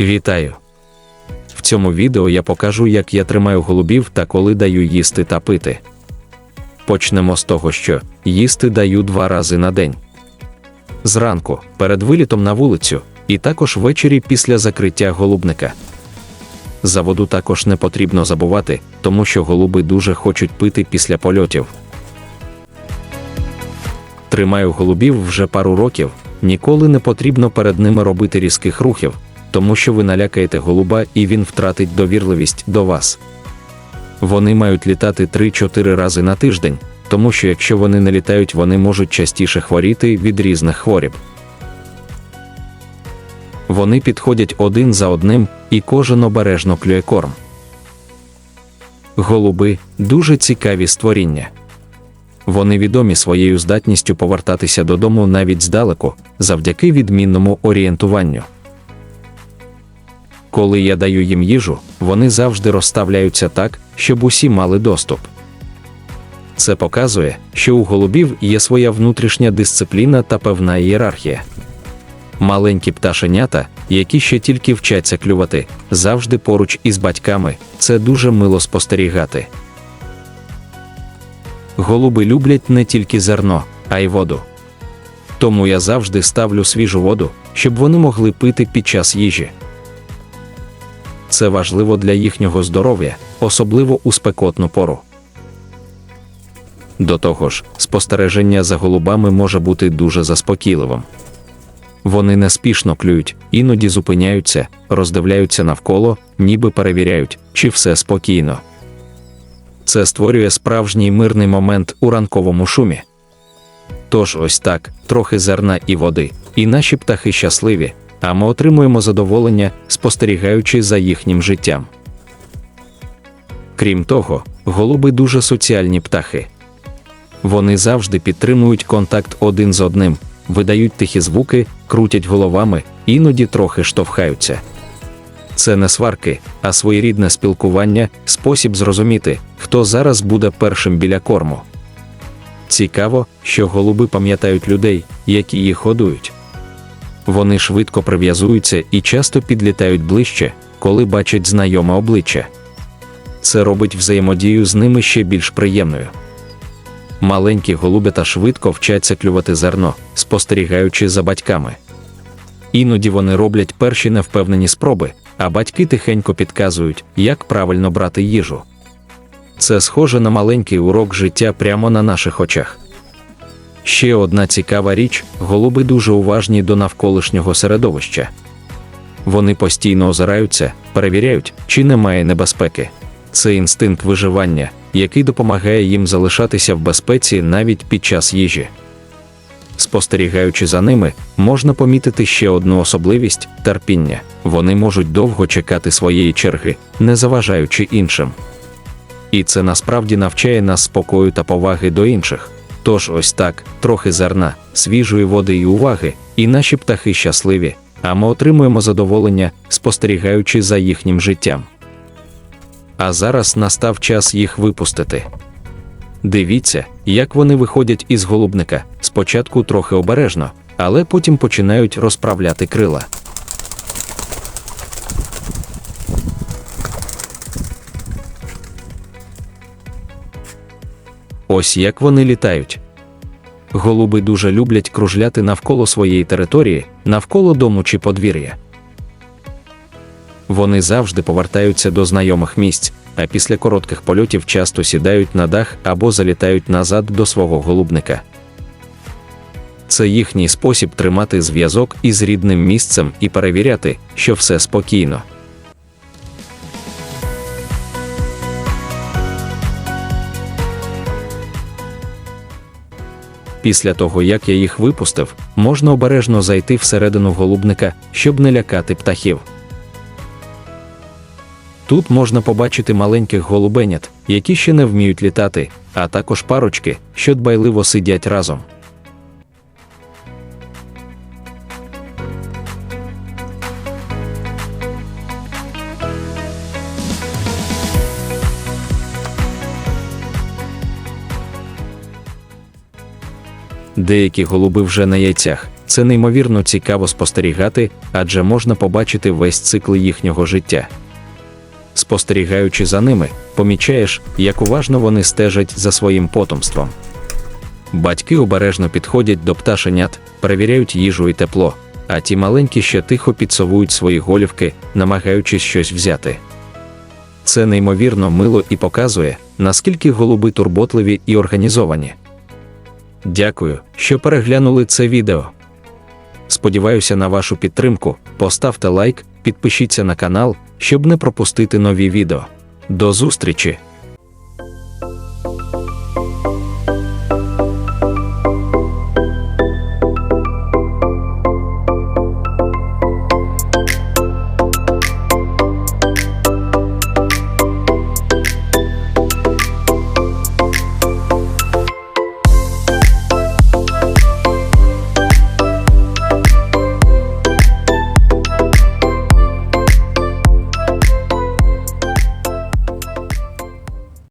Вітаю! В цьому відео я покажу, як я тримаю голубів та коли даю їсти та пити. Почнемо з того, що їсти даю два рази на день. Зранку, перед вилітом на вулицю, і також ввечері після закриття голубника. За воду також не потрібно забувати, тому що голуби дуже хочуть пити після польотів. Тримаю голубів вже пару років, ніколи не потрібно перед ними робити різких рухів, тому що ви налякаєте голуба і він втратить довірливість до вас. Вони мають літати 3-4 рази на тиждень, тому що якщо вони не літають, вони можуть частіше хворіти від різних хворіб. Вони підходять один за одним, і кожен обережно клює корм. Голуби дуже цікаві створіння. Вони відомі своєю здатністю повертатися додому навіть здалеку, завдяки відмінному орієнтуванню. Коли я даю їм їжу, вони завжди розставляються так, щоб усі мали доступ. Це показує, що у голубів є своя внутрішня дисципліна та певна ієрархія. Маленькі пташенята, які ще тільки вчаться клювати, завжди поруч із батьками, це дуже мило спостерігати. Голуби люблять не тільки зерно, а й воду. Тому я завжди ставлю свіжу воду, щоб вони могли пити під час їжі. Це важливо для їхнього здоров'я, особливо у спекотну пору. До того ж, спостереження за голубами може бути дуже заспокійливим. Вони неспішно клюють, іноді зупиняються, роздивляються навколо, ніби перевіряють, чи все спокійно. Це створює справжній мирний момент у ранковому шумі. Тож ось так, трохи зерна і води, і наші птахи щасливі, а ми отримуємо задоволення, спостерігаючи за їхнім життям. Крім того, голуби дуже соціальні птахи. Вони завжди підтримують контакт один з одним, видають тихі звуки, крутять головами, іноді трохи штовхаються. Це не сварки, а своєрідне спілкування, спосіб зрозуміти, хто зараз буде першим біля корму. Цікаво, що голуби пам'ятають людей, які їх годують. Вони швидко прив'язуються і часто підлітають ближче, коли бачать знайоме обличчя. Це робить взаємодію з ними ще більш приємною. Маленькі голубята швидко вчаться клювати зерно, спостерігаючи за батьками. Іноді вони роблять перші невпевнені спроби, а батьки тихенько підказують, як правильно брати їжу. Це схоже на маленький урок життя прямо на наших очах. Ще одна цікава річ: голуби дуже уважні до навколишнього середовища. Вони постійно озираються, перевіряють, чи немає небезпеки. Це інстинкт виживання, який допомагає їм залишатися в безпеці навіть під час їжі. Спостерігаючи за ними, можна помітити ще одну особливість терпіння. Вони можуть довго чекати своєї черги, не заважаючи іншим. І це насправді навчає нас спокою та поваги до інших. Тож ось так, трохи зерна, свіжої води і уваги, і наші птахи щасливі, а ми отримуємо задоволення, спостерігаючи за їхнім життям. А зараз настав час їх випустити. Дивіться, як вони виходять із голубника, спочатку трохи обережно, але потім починають розправляти крила. Ось як вони літають. Голуби дуже люблять кружляти навколо своєї території, навколо дому чи подвір'я. Вони завжди повертаються до знайомих місць, а після коротких польотів часто сідають на дах або залітають назад до свого голубника. Це їхній спосіб тримати зв'язок із рідним місцем і перевіряти, що все спокійно. Після того, як я їх випустив, можна обережно зайти всередину голубника, щоб не лякати птахів. Тут можна побачити маленьких голубенят, які ще не вміють літати, а також парочки, що дбайливо сидять разом. Деякі голуби вже на яйцях, Це неймовірно цікаво спостерігати, адже можна побачити весь цикл їхнього життя. Спостерігаючи за ними, помічаєш, як уважно вони стежать за своїм потомством. Батьки обережно підходять до пташенят, перевіряють їжу і тепло, а ті маленькі ще тихо підсовують свої голівки, намагаючись щось взяти. Це неймовірно мило і показує, наскільки голуби турботливі і організовані. Дякую, що переглянули це відео. Сподіваюся на вашу підтримку. Поставте лайк, підпишіться на канал, щоб не пропустити нові відео. До зустрічі!